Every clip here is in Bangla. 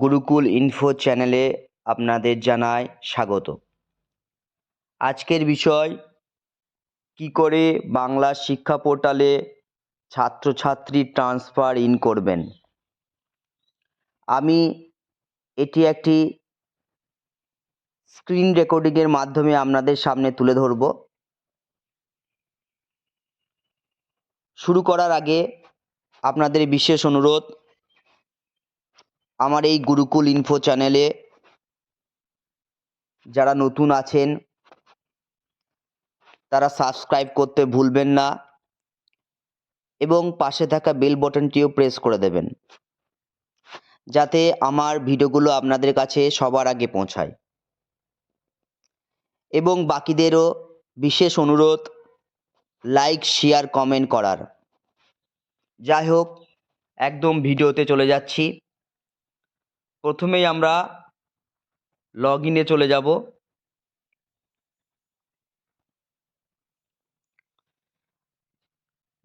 গুরুকুল ইনফো চ্যানেলে আপনাদের জানাই স্বাগত। আজকের বিষয়, কী করে বাংলা শিক্ষা পোর্টালে ছাত্রছাত্রী ট্রান্সফার ইন করবেন। আমি এটি একটি স্ক্রিন রেকর্ডিংয়ের মাধ্যমে আপনাদের সামনে তুলে ধরব। শুরু করার আগে আপনাদের বিশেষ অনুরোধ আমার এই গুরুকুল ইনফো চ্যানেলে যারা নতুন আছেন, তারা সাবস্ক্রাইব করতে ভুলবেন না এবং পাশে থাকা বেল বটনটিও প্রেস করে দেবেন, যাতে আমার ভিডিওগুলো আপনাদের কাছে সবার আগে পৌঁছায়। এবং বাকিদেরও বিশেষ অনুরোধ লাইক শেয়ার কমেন্ট করার। যাই হোক, একদম ভিডিওতে চলে যাচ্ছি। প্রথমেই আমরা লগ ইনে চলে যাব।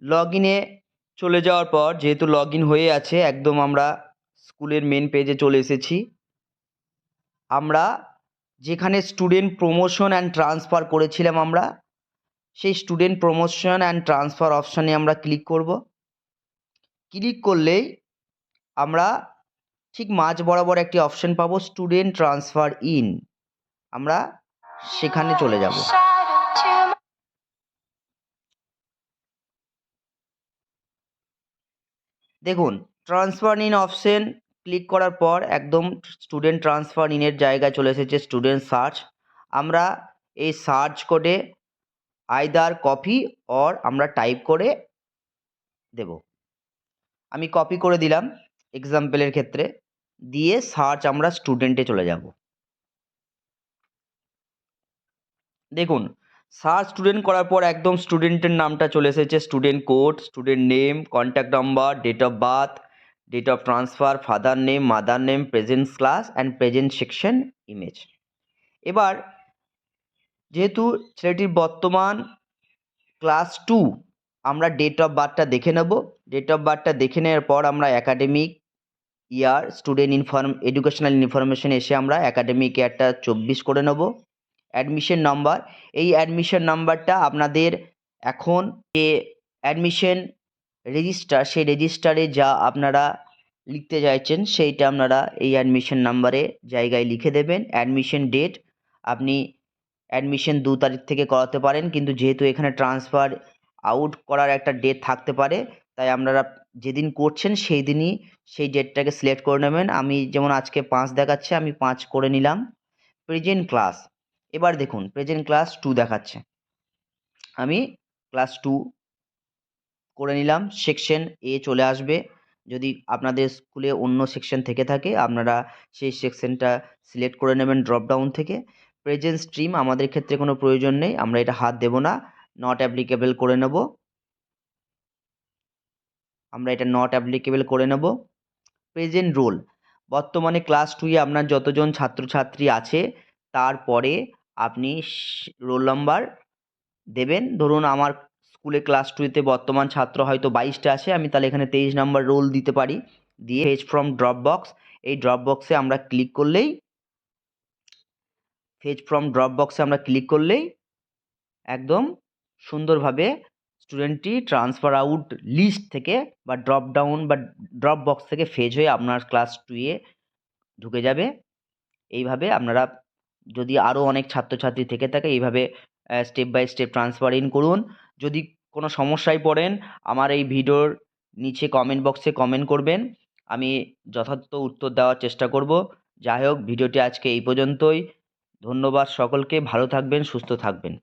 লগ ইনে চলে যাওয়ার পর, যেহেতু লগ ইন হয়ে আছে, একদম আমরা স্কুলের মেন পেজে চলে এসেছি। আমরা যেখানে স্টুডেন্ট প্রমোশন অ্যান্ড ট্রান্সফার করেছিলাম আমরা, সেই স্টুডেন্ট প্রমোশন অ্যান্ড ট্রান্সফার অপশানে আমরা ক্লিক করব। ক্লিক করলেই আমরা ঠিক মাঝ বরাবর একটি অপশন পাবো স্টুডেন্ট ট্রান্সফার ইন আমরা সেখানে চলে যাব। দেখুন ট্রান্সফার ইন অপশন ক্লিক করার পর একদম স্টুডেন্ট ট্রান্সফার ইনের জায়গায় চলে এসেছে স্টুডেন্ট সার্চ আমরা এই সার্চ কোডে আইদার কপি অর আমরা টাইপ করে দেব। আমি কপি করে দিলাম এক্সাম্পলের ক্ষেত্রে। দিয়ে সার্চ আমরা স্টুডেন্টে চলে যাব। দেখুন সার্চ স্টুডেন্ট করার পর একদম স্টুডেন্টের নামটা চলে এসেছে student code student name contact number date of birth date of transfer father name mother name present class and present section image এবার, যেহেতু ছেলেটির বর্তমান ক্লাস টু আমরা ডেট অফ বার্থটা দেখে নেব। ডেট অফ বার্থটা দেখে নেওয়ার পর আমরা academic year student inform, educational information এসে আমরা অ্যাকাডেমিক ইয়ারটা চব্বিশ করে নেব। অ্যাডমিশন নাম্বার এই অ্যাডমিশন নাম্বারটা আপনাদের এখন যে অ্যাডমিশন রেজিস্টার সেই রেজিস্টারে যা আপনারা লিখতে চাইছেন, সেইটা আপনারা এই অ্যাডমিশন নাম্বারে জায়গায় লিখে দেবেন। অ্যাডমিশন ডেট আপনি অ্যাডমিশন দু তারিখ থেকে করাতে পারেন, কিন্তু যেহেতু এখানে ট্রান্সফার আউট করার একটা ডেট থাকতে পারে তাই আপনারা যেদিন করছেন সেই দিনই সেই ডেটটাকে সিলেক্ট করে নেবেন। আমি যেমন আজকে পাঁচ দেখাচ্ছে, আমি পাঁচ করে নিলাম। প্রেজেন্ট ক্লাস এবার দেখুন প্রেজেন্ট ক্লাস টু দেখাচ্ছে। আমি ক্লাস টু করে নিলাম। সেকশন এ চলে আসবে। যদি আপনাদের স্কুলে অন্য সেকশন থেকে থাকে, আপনারা সেই সেকশনটা সিলেক্ট করে নেবেন ড্রপডাউন থেকে। প্রেজেন্ট স্ট্রিম আমাদের ক্ষেত্রে কোনো প্রয়োজন নেই, আমরা এটা হাত দেব না। নট অ্যাপ্লিকেবল করে নেব। আমরা এটা নট অ্যাপ্লিকেবল করে নেব। প্রেজেন্ট রোল বর্তমানে ক্লাস টুয়ে আপনার যতজন ছাত্রছাত্রী আছে, তারপরে আপনি রোল নাম্বার দেবেন। ধরুন আমার স্কুলে ক্লাস টুতে বর্তমান ছাত্র হয়তো বাইশটা আছে, আমি তাহলে এখানে তেইশ নাম্বার রোল দিতে পারি। দিয়ে ফেজ ফ্রম ড্রপ বক্স এই ড্রপ বক্সে আমরা ক্লিক করলেই ফেজ ফ্রম ড্রপ বক্সে আমরা ক্লিক করলেই, একদম সুন্দরভাবে স্টুডেন্টটি ট্রান্সফার আউট লিস্ট থেকে বা ড্রপ ডাউন বা ড্রপ বক্স থেকে ফেজ হয়ে আপনার ক্লাস টুয়ে ঢুকে যাবে। এইভাবে আপনারা যদি আরও অনেক ছাত্রছাত্রী থেকে থাকে, এইভাবে step by step transfer in করুন। যদি কোনো সমস্যায় পড়েন, আমার এই ভিডিওর নিচে কমেন্ট বক্সে কমেন্ট করবেন। আমি যথার্থ উত্তর দেওয়ার চেষ্টা করব। যাই হোক, ভিডিওটি আজকে এই পর্যন্তই। ধন্যবাদ সকলকে। ভালো থাকবেন, সুস্থ থাকবেন।